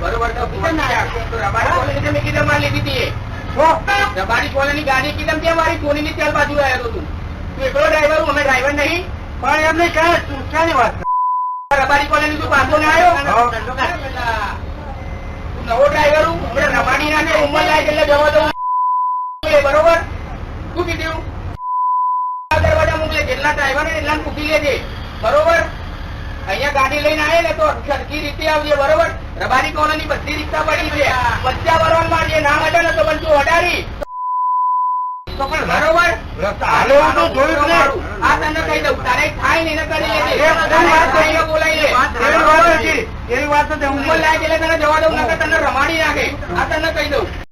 બરોબર તું રબારી કોલેની તું પાછો ના આવ્યો? નવો ડ્રાઈવર હું હમણાં રબાડી ના જવા દઉં. બરોબર? શું કીધું? દરવાજા મોકલે જેટલા ડ્રાઈવર એટલા મૂકી લે અહીંયા ગાડી લઈને આવે ને તો સરખી રીતે આવજે બરોબર? રબારી કોલોની બધી રીક્ષા પડી છે. બચ્ચા વરવાનમાં જે ના માટે ને તો પણ તું તો પણ બરોબર. આ તને કહી દઉં તારે થાય નહીં કરી લેજે. બોલાવી લે. એવી વાત હું એટલે તને જવા દઉં નકર તને રમાડી નાખે. આ તને કહી દઉં.